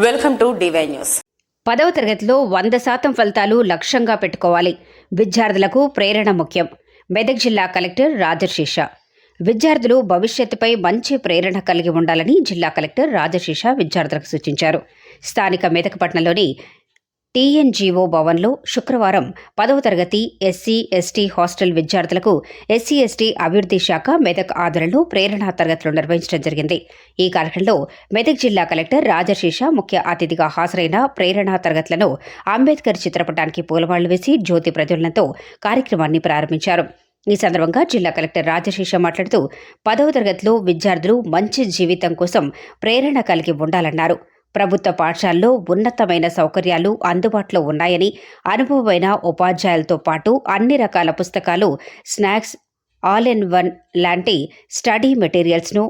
Welcome to DY news. పదవ తరగతిలో వంద శాతం ఫలితాలు లక్ష్యంగా పెట్టుకోవాలి. విద్యార్థులకు ప్రేరణ ముఖ్యం. మెదక్ జిల్లా కలెక్టర్ రాజశీష. విద్యార్థులు భవిష్యత్తుపై మంచి ప్రేరణ కలిగి ఉండాలని జిల్లా కలెక్టర్ రాజశీష విద్యార్థులకు సూచించారు. స్థానిక మెదకపట్నంలోని టీఎన్జీఓ భవన్లో శుక్రవారం పదవ తరగతి ఎస్సీ ఎస్టీ హాస్టల్ విద్యార్థులకు ఎస్సీ ఎస్టీ అభివృద్ధి శాఖ మెదక్ ఆధ్వర్యంలో ప్రేరణా తరగతులు నిర్వహించడం జరిగింది. ఈ కార్యక్రమంలో మెదక్ జిల్లా కలెక్టర్ రాజశేష ముఖ్య అతిథిగా హాజరైన ప్రేరణా తరగతులను అంబేద్కర్ చిత్రపటానికి పూలవాళ్ళు వేసి జ్యోతి ప్రజ్వలనతో కార్యక్రమాన్ని ప్రారంభించారు. ఈ సందర్భంగా జిల్లా కలెక్టర్ రాజశేష మాట్లాడుతూ పదవ తరగతిలో విద్యార్థులు మంచి జీవితం కోసం ప్రేరణ కలిగి ఉండాలన్నారు. ప్రభుత్వ పాఠశాలలో ఉన్నతమైన సౌకర్యాలు అందుబాటులో ఉన్నాయని అనుభవమైన ఉపాధ్యాయులతో పాటు అన్ని రకాల పుస్తకాలు స్నాక్స్ ఆల్ ఇన్ వన్ లాంటి స్టడీ మెటీరియల్స్ను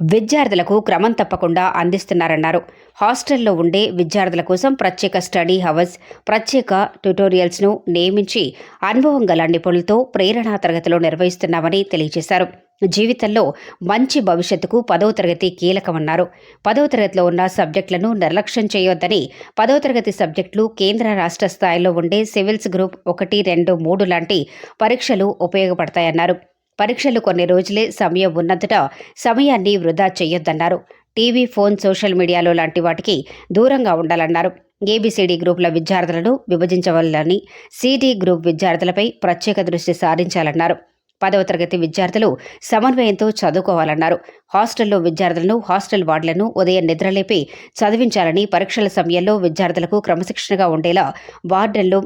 విద్యార్థులకు క్రమం తప్పకుండా అందిస్తున్నారన్నారు. హాస్టల్లో ఉండే విద్యార్థుల కోసం ప్రత్యేక స్టడీ హవర్స్ ప్రత్యేక ట్యుటోరియల్స్ను నియమించి అనుభవం గల నిపుణులతో ప్రేరణా తరగతిలో నిర్వహిస్తున్నామని తెలియజేశారు. జీవితంలో మంచి భవిష్యత్తుకు పదవ తరగతి కీలకమన్నారు. పదవ తరగతిలో ఉన్న సబ్జెక్టులను నిర్లక్ష్యం చేయొద్దని పదవ తరగతి సబ్జెక్టులు కేంద్ర రాష్ట్ర స్థాయిలో ఉండే సివిల్స్ గ్రూప్ ఒకటి రెండు మూడు లాంటి పరీక్షలు ఉపయోగపడతాయన్నారు. పరీక్షలు కొన్ని రోజులే సమయం ఉన్నంతటా సమయాన్ని వృధా చేయొద్దన్నారు. టీవీ ఫోన్ సోషల్ మీడియాలో లాంటి వాటికి దూరంగా ఉండాలన్నారు. ఏబీసీడీ గ్రూపుల విద్యార్థులను విభజించవాలని సిడి గ్రూప్ విద్యార్థులపై ప్రత్యేక దృష్టి సారించాలన్నారు. పదవ తరగతి విద్యార్థులు సమన్వయంతో చదువుకోవాలన్నారు. హాస్టల్లో విద్యార్థులను హాస్టల్ వార్డులను ఉదయం నిద్రలేపి చదివించాలని పరీక్షల సమయంలో విద్యార్థులకు క్రమశిక్షణగా ఉండేలా వార్డన్లు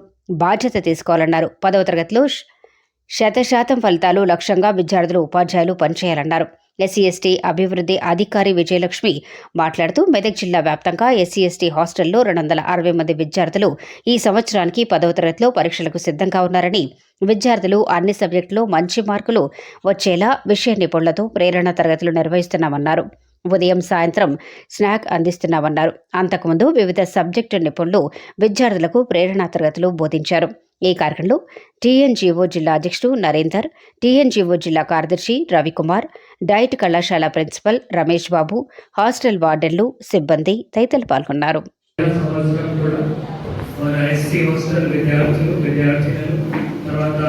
బాధ్యత తీసుకోవాలన్నారు. పదవ తరగతిలో శతశాతం ఫలితాలు లక్ష్యంగా విద్యార్థులు ఉపాధ్యాయులు పనిచేయాలన్నారు. ఎస్సీ ఎస్టీ అభివృద్ధి అధికారి విజయలక్ష్మి మాట్లాడుతూ మెదక్ జిల్లా వ్యాప్తంగా ఎస్సీ ఎస్టీ హాస్టల్లో రెండు వందల అరవై మంది విద్యార్థులు ఈ సంవత్సరానికి పదవ తరగతిలో పరీక్షలకు సిద్ధంగా ఉన్నారని విద్యార్థులు అన్ని సబ్జెక్టులో మంచి మార్కులు వచ్చేలా విషయ నిపుణులతో ప్రేరణ తరగతులు నిర్వహిస్తున్నామన్నారు. ఉదయం సాయంత్రం స్నాక్ అందిస్తున్నామన్నారు. అంతకుముందు వివిధ సబ్జెక్టు నిపుణులు విద్యార్థులకు ప్రేరణా తరగతులు బోధించారు. ఈ కార్యక్రమంలో టీఎన్జీఓ జిల్లా అధ్యక్షుడు నరేందర్ టీఎన్జీఓ జిల్లా కార్యదర్శి రవికుమార్ డైట్ కళాశాల ప్రిన్సిపల్ రమేష్ బాబు హాస్టల్ వార్డెన్లు సిబ్బంది తదితరులు పాల్గొన్నారు. విద్యార్థులు తర్వాత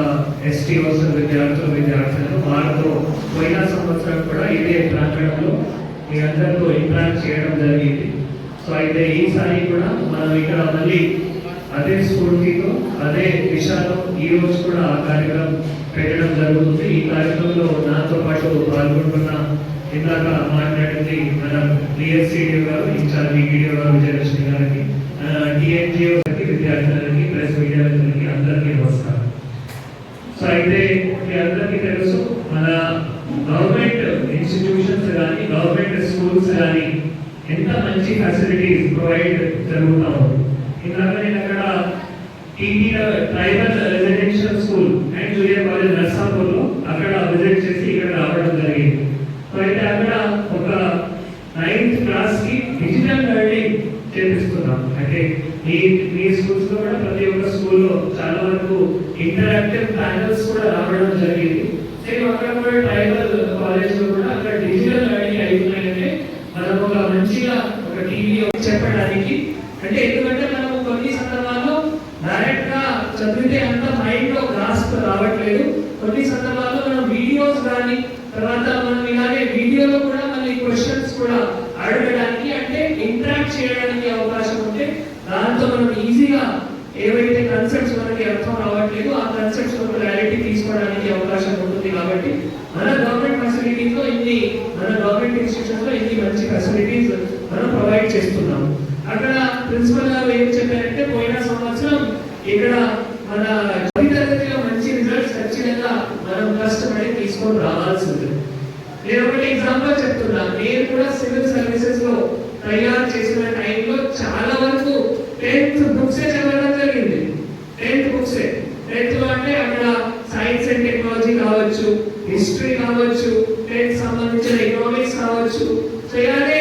ఎస్టీ హాస్టల్ విద్యార్థులు విద్యార్థులు పోయిన సంవత్సరం కూడా ఇదే ప్రాంగణంలో మీ అందరితో ఇంటరాక్ట్ చేయడం జరిగింది. సో అయితే ఈసారి కూడా మనం ఇక్కడ మళ్ళీ అదే స్ఫూర్తితో అదే దిశలో ఈ రోజు కూడా ఆ కార్యక్రమం పెట్టడం జరుగుతుంది. ఈ కార్యక్రమంలో నాతో పాటు పాల్గొంటున్న ఇందాక మాట్లాడింది మన డిఎస్సీడీ గారు ఇన్ఛార్జ్ వీడియో గారు విజయలక్ష్మి ఎంత మంచి ఫెసిలిటీస్ ప్రొవైడ్ జరుగుతా ఉంది ఇందాక నేను అక్కడ TV tribal residential school and junior college నర్సాపూర్లో అక్కడ విజిట్ చేసి ఇక్కడ రావడం జరిగింది. సో అయితే అక్కడ ఒక నైన్త్ క్లాస్కి డిజిటల్ లెర్నింగ్ చేపిస్తున్నాం. అంటే మీ మీ స్కూల్స్లో కూడా ప్రతి ఒక్క స్కూల్లో చాలా వరకు ఇంటరాక్టివ్ ప్యానల్స్ కూడా రావడం జరిగింది. సేమ్ అక్కడ కూడా ట్రైబల్ కాలేజ్లో కూడా అక్కడ డిజిటల్ లెర్నింగ్ అవుతున్నాయంటే టీవీలో చెప్పడానికి అంటే ఎందుకంటే మనం కొన్ని సందర్భాల్లో డైరెక్ట్గా చదివితే అంత మైండ్లో గ్రాస్ప్ రావట్లేదు. కొన్ని సందర్భాల్లో మనం వీడియోస్ కానీ తర్వాత మనం ఇలాగే వీడియోలో కూడా మళ్ళీ క్వశ్చన్స్ కూడా అడగడానికి అంటే ఇంటరాక్ట్ చేయడానికి అవకాశం ఉంటే దాంతో మనం ఈజీగా ఏవైతే కన్సెప్ట్స్ మనకి అర్థం రావట్లేదు ఆ కన్సెప్ట్స్లో క్లారిటీ తీసుకోవడానికి అవకాశం ఉంటుంది కాబట్టి మన గవర్నమెంట్ ఫెసిలిటీస్లో ఇన్ని మన గవర్నమెంట్ ఇన్స్టిట్యూషన్లో ఇన్ని మంచి ఫెసిలిటీస్ మనం ప్రొవైడ్ చేస్తున్నాం అక్కడ ప్రిన్సిపల్ గారు ఏం చెప్పారంటే పోయిన సంవత్సరం ఇక్కడ మన పది తరగతిలో మంచి రిజల్ట్స్ ఖచ్చితంగా మనం కష్టపడి తీసుకొని రావాల్సి ఉంటుంది నేను ఒకటి ఎగ్జాంపుల్ చెప్తున్నా. నేను కూడా సివిల్ సర్వీసెస్లో తయారు చేసిన టైంలో చాలా వరకు టెన్త్ బుక్స్ చదవడం జరిగింది. టెన్త్ బుక్స్ టెన్త్లో అంటే అక్కడ సైన్స్ అండ్ టెక్నాలజీ కావచ్చు హిస్టరీ కావచ్చు టెన్త్ సంబంధించిన ఎకనామిక్స్ కావచ్చు. సో ఇలానే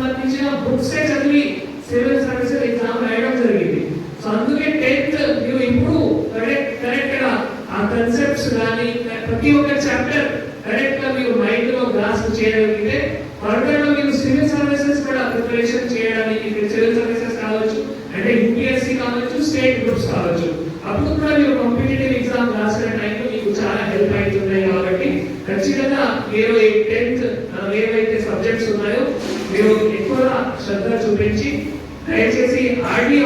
మనకి ఇచ్చిన బుక్సే చదివి సివిల్ సర్వీసెస్ ఎగ్జామ్ రాయడం జరిగింది. సో అందుకే టెన్త్ నువ్వు ఇప్పుడు కరెక్ట్ కరెక్ట్గా ఆ కన్సెప్ట్స్ కానీ ప్రతి ఒక్క చాప్టర్ కరెక్ట్గా మీరు మైండ్లో గ్రాస్ప్ చేయగలిగితే త్వరలో మీరు సివిల్ సర్వీసెస్ కూడా ప్రిపరేషన్ చేయడానికి సివిల్ సర్వీసెస్ కావచ్చు అంటే యూపీఎస్సీ కావచ్చు స్టేట్ గ్రూప్స్ కావచ్చు అప్పుడు కూడా మీరు కాంపిటేటివ్ ఎగ్జామ్ రాసిన టైంలో మీకు చాలా హెల్ప్ అవుతున్నాయి కాబట్టి ఖచ్చితంగా మీరు ఈ టెన్త్ ఏవైతే సబ్జెక్ట్స్ ఉన్నాయో మీరు ఎక్కువ శ్రద్ధ చూపించి దయచేసి ఆడియో